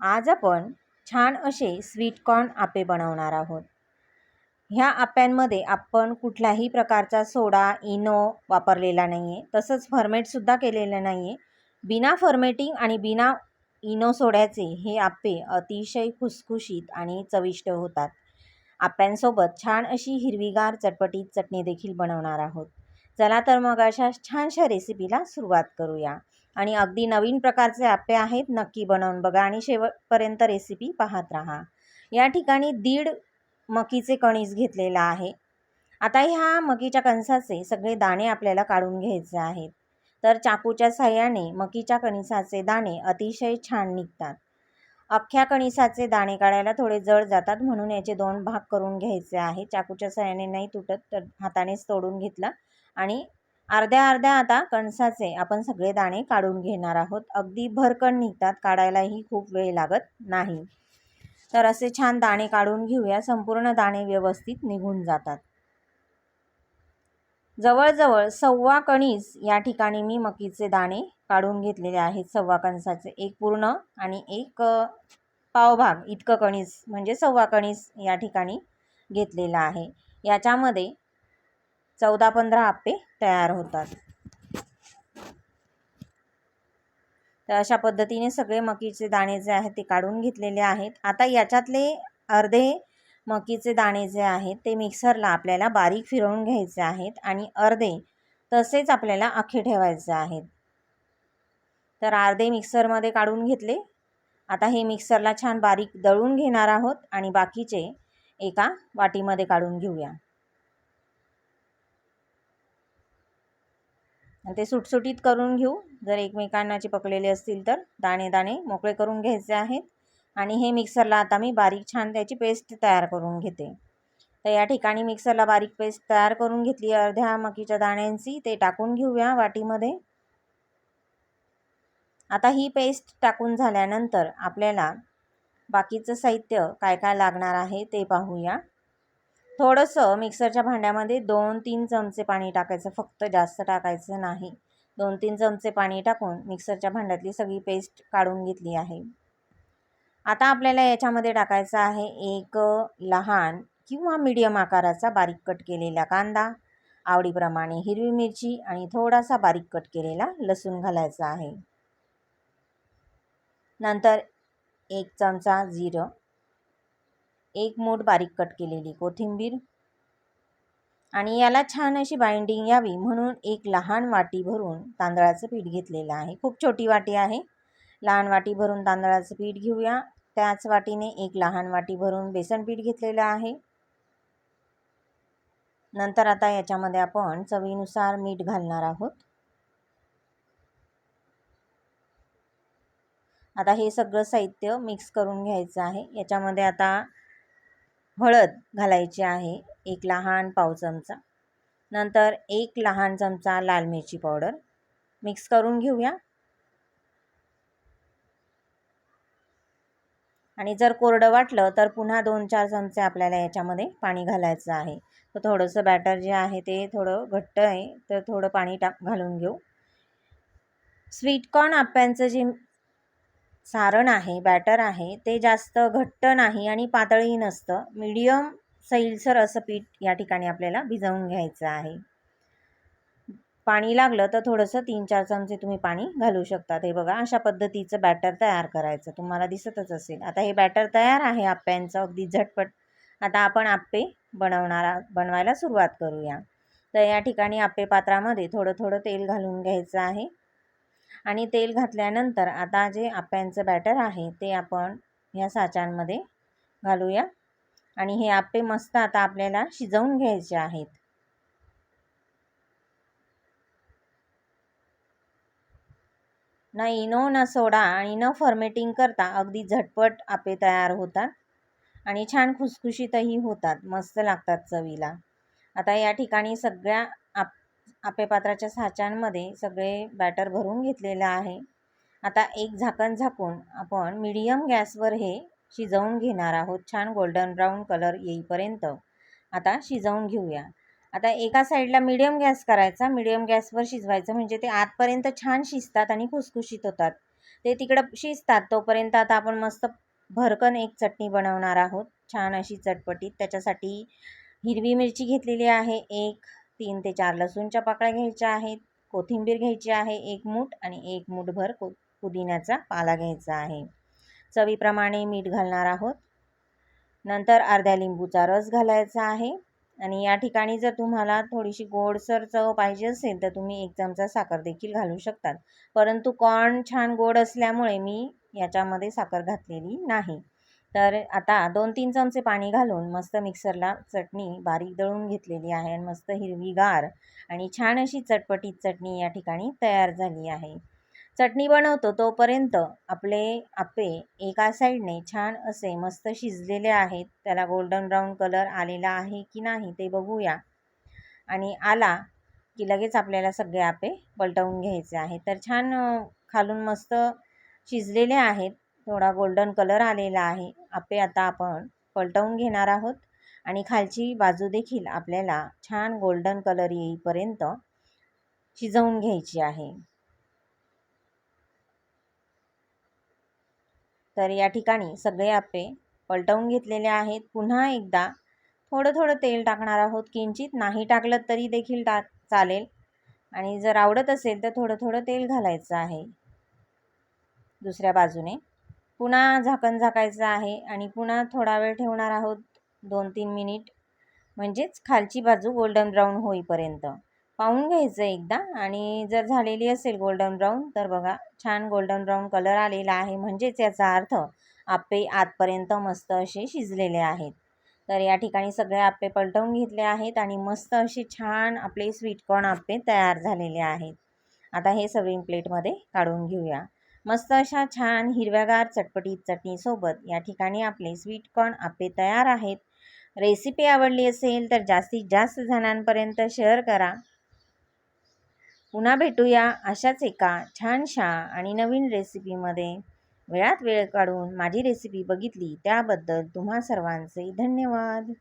आज आपण छान असे स्वीटकॉर्न आपे बनवणार आहोत. ह्या आप्यांमध्ये आपण कुठलाही प्रकारचा सोडा इनो वापरलेला नाही आहे तसंच फर्मेटसुद्धा केलेलं नाही आहे बिना फर्मेटिंग आणि बिना इनो सोड्याचे हे आप्पे अतिशय खुसखुशीत आणि चविष्ट होतात. आप्यांसोबत छान अशी हिरवीगार चटपटीत चटणी देखील बनवणार आहोत. चला तर मग अशा छानशा रेसिपीला सुरुवात करूया. आणि अगदी नवीन प्रकारचे आप्पे आहेत नक्की बनवून बघा आणि शेवटपर्यंत रेसिपी पाहत राहा. या ठिकाणी दीड मकीचे कणीस घेतलेला आहे. आता ह्या मकीच्या कणसाचे सगळे दाणे आपल्याला काढून घ्यायचे आहेत. तर चाकूच्या साह्याने मकीच्या कणिसाचे दाणे अतिशय छान निघतात. अख्ख्या कणिसाचे दाणे काढायला थोडे जड जातात म्हणून याचे दोन भाग करून घ्यायचे आहे चाकूच्या साह्याने नाही तुटत तर हातानेच तोडून घेतला आणि अर्ध्या अर्ध्या आता कणसाचे आपण सगळे दाणे काढून घेणार आहोत. अगदी भरकण निघतात काढायलाही खूप वेळ लागत नाही. तर असे छान दाणे काढून घेऊया संपूर्ण दाणे व्यवस्थित निघून जातात. जवळजवळ सव्वा कणीस या ठिकाणी मी मकीचे दाणे काढून घेतलेले आहेत सव्वा कणसाचे. एक पूर्ण आणि एक पावभाग इतकं कणीस म्हणजे सव्वा कणीस या ठिकाणी घेतलेला आहे. याच्यामध्ये चौदा पंधरा आप्पे तयार होतात. तर अशा पद्धतीने सगळे मकीचे दाणे जे आहेत ते काढून घेतलेले आहेत. आता याच्यातले अर्धे मकीचे दाणे जे आहेत ते मिक्सरला आपल्याला बारीक फिरवून घ्यायचे आहेत आणि अर्धे तसेच आपल्याला अखे ठेवायचे आहेत. तर अर्धे मिक्सरमध्ये काढून घेतले. आता हे मिक्सरला छान बारीक दळून घेणार आहोत आणि बाकीचे एका वाटीमध्ये काढून घेऊया. आणि ते सुटसुटीत करून घेऊ. जर एकमेकांना चिपकलेले असतील तर दाणे दाणे मोकळे करून घ्यायचे आहेत. आणि हे मिक्सरला आता मी बारीक छान त्याची पेस्ट तयार करून घेते. तर या ठिकाणी मिक्सरला बारीक पेस्ट तयार करून घेतली. अर्ध्या मकीच्या दाण्यांची ते टाकून घेऊया वाटीमध्ये. आता ही पेस्ट टाकून झाल्यानंतर आपल्याला बाकीचं साहित्य काय काय लागणार आहे ते पाहूया. थोडंसं मिक्सरच्या भांड्यामध्ये दोन तीन चमचे पाणी टाकायचं फक्त जास्त टाकायचं नाही. दोन तीन चमचे पाणी टाकून मिक्सरच्या भांड्यातली सगळी पेस्ट काढून घेतली आहे. आता आपल्याला याच्यामध्ये टाकायचं आहे एक लहान किंवा मीडियम आकाराचा बारीक कट केलेला कांदा आवडीप्रमाणे हिरवी मिरची आणि थोडासा बारीक कट केलेला लसूण घालायचा आहे. नंतर एक चमचा जिरं. एक मोठ बारीक कट केलेली कोथिंबीर. आणि याला छान अशी बाइंडिंग यावी म्हणून एक लहान वाटी भरून तांदळाचं पीठ घेतलेलं आहे. खूप छोटी वाटी आहे. लहान वाटी भरून तांदळाचं पीठ घेऊया. त्याच वाटीने एक लहान वाटी भरून बेसन पीठ घेतलेलं आहे. नंतर आता याच्यामध्ये आपण चवीनुसार मीठ घालणार आहोत. आता हे सगळं साहित्य मिक्स करून घ्यायचं आहे. याच्यामध्ये आता हळद घालायची आहे एक लहान पाव चमचा. नंतर एक लहान चमचा लाल मिरची पावडर. मिक्स करून घेऊया. आणि जर कोरडं वाटलं तर पुन्हा दोन चार चमचे आपल्याला याच्यामध्ये पाणी घालायचं आहे. तर थोडंसं बॅटर जे आहे ते थोडं घट्ट आहे तर थोडं पाणी टाक घालून घेऊ. स्वीटकॉर्न आप्यांचं जे सारण आहे बॅटर आहे ते जास्त घट्ट नाही आणि पातळही नसतं. मीडियम सैलसर असं पीठ या ठिकाणी आपल्याला भिजवून घ्यायचं आहे. पाणी लागलं तर थोडंसं तीन चार चमचे तुम्ही पाणी घालू शकता हे बघा अशा पद्धतीचं बॅटर तयार करायचं. तुम्हाला दिसतच असेल. आता हे बॅटर तयार आहे आप्यांचं अगदी झटपट. आता आपण आप्पे बनवणारा बनवायला सुरुवात करूया. तर या ठिकाणी आप्पे पात्रामध्ये थोडं थोडं तेल घालून घ्यायचं आहे. आणि तेल घातल्यानंतर आता जे आप्यांचं बॅटर आहे ते आपण ह्या साच्यांमध्ये घालूया. आणि हे आप्पे मस्त आता आपल्याला शिजवून घ्यायचे आहेत. न इनो न सोडा आणि न फॉर्मेटिंग करता अगदी झटपट आपे तयार होतात. आणि छान खुसखुशीतही होतात मस्त लागतात चवीला. आता या ठिकाणी सगळ्या आपेपात्राच्या आपे पात्राच्या साच्यांमध्ये सगळे बॅटर भरून घेतलेलं आहे. आता एक झाकण झाकून आपण मिडियम गॅसवर हे शिजवून घेणार आहोत. छान गोल्डन ब्राऊन कलर येईपर्यंत आता शिजवून घेऊया. आता एका साईडला मिडियम गॅस करायचा. मिडियम गॅसवर शिजवायचं म्हणजे ते आतपर्यंत छान शिजतात आणि खुसखुशीत होतात. ते तिकडं शिजतात. तोपर्यंत आता आपण मस्त भरकन एक चटणी बनवणार आहोत. छान अशी चटपटीत. त्याच्यासाठी हिरवी मिरची घेतलेली आहे. एक तीन ते चार लसूणच्या पाकळ्या घ्यायच्या आहेत. कोथिंबीर घ्यायची आहे एक मूठ आणि एक मूठभर को पुदिन्याचा पाला घ्यायचा आहे. चवीप्रमाणे मीठ घालणार आहोत. नंतर अर्ध्या लिंबूचा रस घालायचा आहे. आणि या ठिकाणी जर तुम्हाला थोडीशी गोडसर चव पाहिजे असेल तर तुम्ही एक चमचा साखर देखील घालू शकतात. परंतु कॉर्न छान गोड असल्यामुळे मी याच्यामध्ये साखर घातलेली नाही. तर आता दोन तीन चमचे पाणी घालून मस्त मिक्सरला चटणी बारीक दळून घेतलेली आहे आणि मस्त हिरवीगार आणि छान अशी चटपटीत चटणी या ठिकाणी तयार झाली आहे. चटणी बनवतो तोपर्यंत आपले आपे एका साईडने छान असे मस्त शिजलेले आहेत. त्याला गोल्डन ब्राऊन कलर आलेला आहे की नाही ते बघूया. आणि आला की लगेच आपल्याला सगळे आपे पलटवून घ्यायचे आहे तर छान खालून मस्त शिजलेले आहेत. थोडा गोल्डन कलर आलेला आहे. आप्पे आता आपण पलटवून घेणार आहोत. आणि खालची बाजू देखील आपल्याला छान गोल्डन कलर येईपर्यंत शिजवून घ्यायची आहे. तर या ठिकाणी सगळे आप्पे पलटवून घेतलेले आहेत. पुन्हा एकदा थोडं थोडं तेल टाकणार आहोत. किंचित नाही टाकलं तरी देखील टा चालेल. आणि जर आवडत असेल तर थोडं थोडं तेल घालायचं आहे. दुसऱ्या बाजूने. पुन्हा झाकण झाकायचं आहे आणि पुन्हा थोडा वेळ ठेवणार आहोत दोन तीन मिनिट. म्हणजेच खालची बाजू गोल्डन ब्राऊन होईपर्यंत. पाहून घ्यायचं एकदा आणि जर झालेली असेल गोल्डन ब्राऊन तर बघा छान गोल्डन ब्राऊन कलर आलेला आहे. म्हणजेच याचा अर्थ आप्पे आतपर्यंत मस्त असे शिजलेले आहेत. तर या ठिकाणी सगळे आप्पे पलटवून घेतले आहेत आणि मस्त असे छान आपले स्वीटकॉर्न आप्पे तयार झालेले आहेत. आता हे सर्विंग प्लेटमध्ये काढून घेऊया. मस्त अशा छान हिरव्यागार चटपटीत चटणीसोबत या ठिकाणी आपले स्वीटकॉर्न आप्पे तयार आहेत. रेसिपी आवडली असेल तर जास्तीत जास्त जणांपर्यंत शेअर करा. पुन्हा भेटूया अशाच एका छानशा आणि नवीन रेसिपीमध्ये वेळात वेळ काढून माझी रेसिपी बघितली त्याबद्दल तुम्हा सर्वांचे धन्यवाद.